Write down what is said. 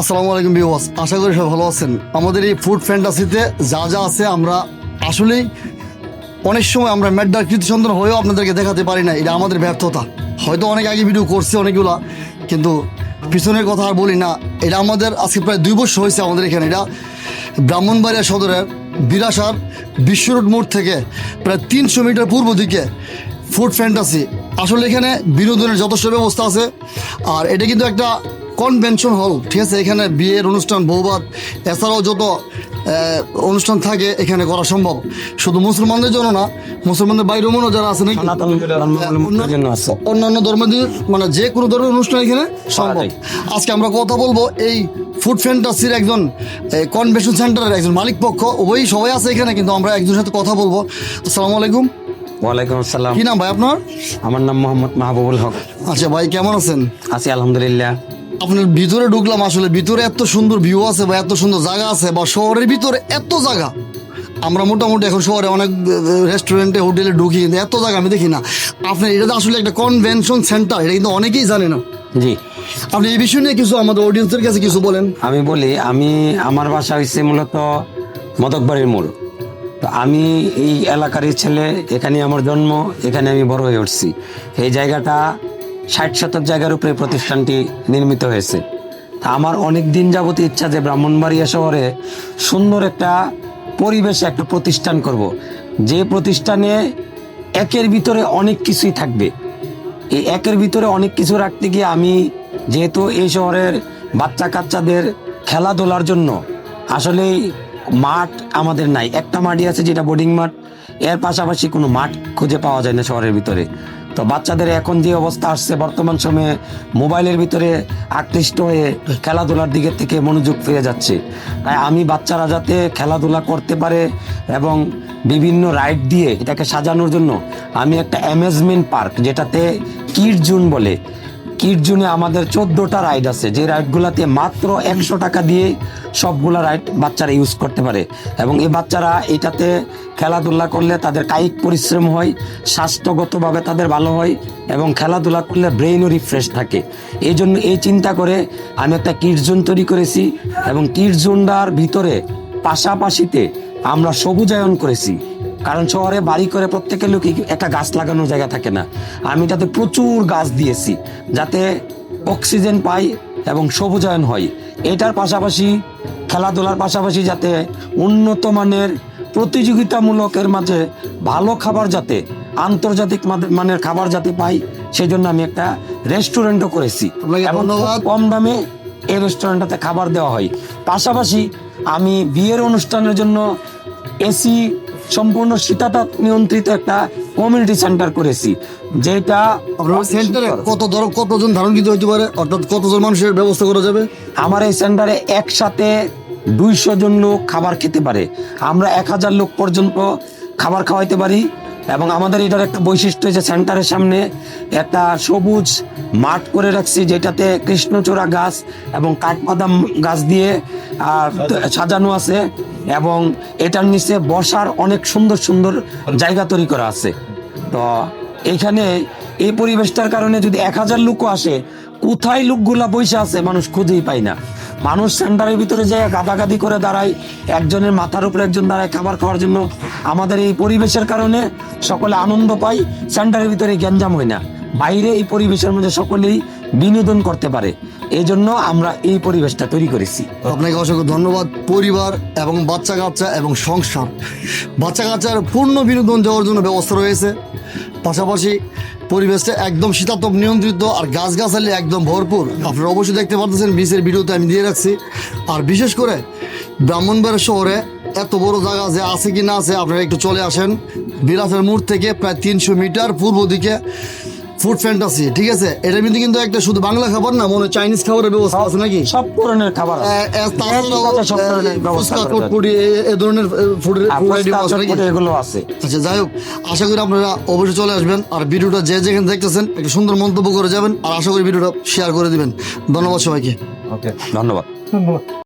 আসসালামু আলাইকুম বিওয়াস আশা করি সবাই ভালো আছেন। আমাদের এই ফুড ফ্যান্টাসিতে যা যা আছে আমরা আসলেই অনেক সময় আমরা মেডার কৃতি হয়েও আপনাদেরকে দেখাতে পারি না, এটা আমাদের ব্যর্থতা। হয়তো অনেক আগে ভিডিও করছি অনেকগুলা, কিন্তু পিছনের কথা আর বলি না, এটা আমাদের আজকে প্রায় দুই বছর হয়েছে আমাদের এখানে। এটা ব্রাহ্মণবাড়িয়া সদরের বিরাসার বিশ্ব রোড মোড় থেকে প্রায় তিনশো মিটার পূর্ব দিকে ফুড ফ্যান্টাসি। আসলে এখানে বিনোদনের যথেষ্ট ব্যবস্থা আছে, আর এটা কিন্তু একটা কনভেনশন হল ঠিক আছে? এখানে বিয়ের অনুষ্ঠান বৌবাদ এছাড়াও যত অনুষ্ঠান থাকে এখানে করা সম্ভব। শুধু মুসলমানদের জন্য না মুসলমানদের বাইরেও মনে যারা আছে নাকি? অন্যান্য ধর্মাদি মানে যে কোনো ধরনের অনুষ্ঠান এখানে সম্ভব। আজকে আমরা কথা বলব এই ফুড ফ্যান্টাসির একজন কনভেনশন সেন্টারের একজন মালিক পক্ষ। ওই সবাই আছে এখানে কিন্তু আমরা একজনের সাথে কথা বলব। আসসালামু আলাইকুম। ওয়ালাইকুম আসসালাম। কি নাম ভাই আপনার? আমার নাম মোহাম্মদ মাহবুবুল হক। আচ্ছা ভাই কেমন আছেন? আছি আলহামদুলিল্লাহ। আপনার ভিতরে ঢুকলাম আসলে ভিতরে এত সুন্দর ভিউ আছে বা এত সুন্দর জায়গা আছে বা শহরের ভিতরে এত জায়গা। আমরা মোটামুটি এখন শহরে অনেক রেস্টুরেন্টে হোটেলে ঢুকি কিন্তু এত জায়গা আমি দেখি না। আপনার এটা তো আসলে একটা কনভেনশন সেন্টার এটা কিন্তু অনেকেই জানে না। জি। আপনি এই বিষয় নিয়ে কিছু আমাদের অডিয়েন্সের কাছে কিছু বলেন। আমি বলি আমি আমার বাসা হচ্ছে মূলত মদকবাড়ির মোড়। তো আমি এই এলাকারই ছেলে এখানে আমার জন্ম এখানে আমি বড় হয়ে উঠছি। এই জায়গাটা ষাট শতক জায়গার উপরে প্রতিষ্ঠানটি নির্মিত হয়েছে। তা আমার অনেক দিন যাবত ইচ্ছা যে ব্রাহ্মণবাড়িয়া শহরে সুন্দর একটা পরিবেশে একটা প্রতিষ্ঠান করব। যে প্রতিষ্ঠানে একের ভিতরে অনেক কিছুই থাকবে। এই একের ভিতরে অনেক কিছু রাখতে গিয়ে আমি যেহেতু এই শহরের বাচ্চা কাচ্চাদের খেলাধুলার জন্য আসলে মাঠ আমাদের নাই। একটা মাঠই আছে যেটা বোর্ডিং মাঠ। এর পাশাপাশি কোনো মাঠ খুঁজে পাওয়া যায় না শহরের ভিতরে। তো বাচ্চাদের এখন যে অবস্থা আসছে বর্তমান সময়ে মোবাইলের ভিতরে আকৃষ্ট হয়ে খেলাধুলার দিকে থেকে মনোযোগ ফিরে যাচ্ছে। তাই আমি বাচ্চারা যাতে খেলাধুলা করতে পারে এবং বিভিন্ন রাইড দিয়ে এটাকে সাজানোর জন্য আমি একটা অ্যামেজমেন্ট পার্ক যেটাতে কিড জুন বলে কিড জুনে আমাদের চোদ্দোটা রাইড আছে। যে রাইডগুলোতে মাত্র একশো টাকা দিয়ে সবগুলা রাইড বাচ্চারা ইউজ করতে পারে। এবং এই বাচ্চারা এটাতে খেলাধুলা করলে তাদের কায়িক পরিশ্রম হয়, স্বাস্থ্যগতভাবে তাদের ভালো হয় এবং খেলাধুলা করলে ব্রেইনও রিফ্রেশ থাকে। এই জন্য এই চিন্তা করে আমি একটা কিড জোন তৈরি করেছি এবং কিড ভিতরে পাশাপাশিতে আমরা সবুজায়ন করেছি। কারণ শহরে বাড়ি করে প্রত্যেকের লোকই একটা গাছ লাগানোর জায়গা থাকে না। আমি তাতে প্রচুর গাছ দিয়েছি যাতে অক্সিজেন পাই এবং সবুজায়ন হয়। এটার পাশাপাশি খেলাধুলার পাশাপাশি যাতে উন্নত মানের প্রতিযোগিতামূলকের মাঝে ভালো খাবার যাতে আন্তর্জাতিক মানের খাবার যাতে পাই সেই জন্য আমি একটা রেস্টুরেন্টও করেছি। এবং কম দামে এই রেস্টুরেন্টটাতে খাবার দেওয়া হয়। পাশাপাশি আমি বিয়ের অনুষ্ঠানের জন্য এসি সম্পূর্ণ শীতাতাপ নিয়ন্ত্রিত একটা কমিউনিটি সেন্টার করেছি যেটা সেন্টারে কত ধর কতজন ধারণ ধারণকৃত হতে পারে? অর্থাৎ কতজন মানুষের ব্যবস্থা করা যাবে? আমার এই সেন্টারে একসাথে দুইশো জন লোক খাবার খেতে পারে। আমরা এক হাজার লোক পর্যন্ত খাবার খাওয়াইতে পারি। এবং আমাদের এটার একটা বৈশিষ্ট্য যে সেন্টারের সামনে একটা সবুজ মাঠ করে রাখছি যেটাতে কৃষ্ণচূড়া গাছ এবং কাঠবাদাম গাছ দিয়ে আহ, সাজানো আছে এবং এটার নিচে বসার অনেক সুন্দর সুন্দর জায়গা তৈরি করা আছে। তো এখানে এই পরিবেশটার কারণে যদি এক হাজার লোকও আসে কোথায় লোকগুলা বসে আছে মানুষ খুঁজেই পায় না। মানুষ সেন্টারের ভিতরে যায় গাদাগাদি করে দাঁড়ায়, একজনের মাথার উপরে একজন দাঁড়ায় খাবার খাওয়ার জন্য। আমাদের এই পরিবেশের কারণে সকলে আনন্দ পায়, সেন্টারের ভিতরে গ্যাঞ্জাম হয় না। বাইরে এই পরিবেশের মধ্যে সকলেই বিনোদন করতে পারে। এই জন্য আমরা এই পরিবেশটা তৈরি করেছি। আপনাকে অসংখ্য ধন্যবাদ, পরিবার এবং বাচ্চা কাচ্চা এবং সংসার। বাচ্চা কাচ্চার পূর্ণ বিনোদন দেওয়ার জন্য ব্যবস্থা রয়েছে। পাশাপাশি পরিবেশটা একদম শীতাতপ নিয়ন্ত্রিত আর গাছগাছালি একদম ভরপুর। আপনারা অবশ্যই দেখতে পারতেছেন বিচের ভিডিওতে আমি দিয়ে রাখছি। আর বিশেষ করে ব্রাহ্মণবাড়িয়া শহরে এত বড় জায়গা যে আছে কি না আছে, আপনারা একটু চলে আসেন। বিরাসের মোড় থেকে প্রায় তিনশো মিটার পূর্ব দিকে ফুড ফ্যান্টাসি ঠিক আছে? এটার মধ্যে কিন্তু একটা শুধু বাংলা খাবার না মনে হয় চাইনিজ খাবারের ব্যবস্থা আছে নাকি? সব ধরনের খাবার এ- ধরনের ফুডের এগুলো আছে। আচ্ছা যাই হোক আশা করি আপনারা অবশ্যই চলে আসবেন আর ভিডিওটা যে যেখানে দেখতেছেন একটু সুন্দর মন্তব্য করে যাবেন আর আশা করি ভিডিওটা শেয়ার করে দিবেন। ধন্যবাদ সবাইকে। ওকে ধন্যবাদ।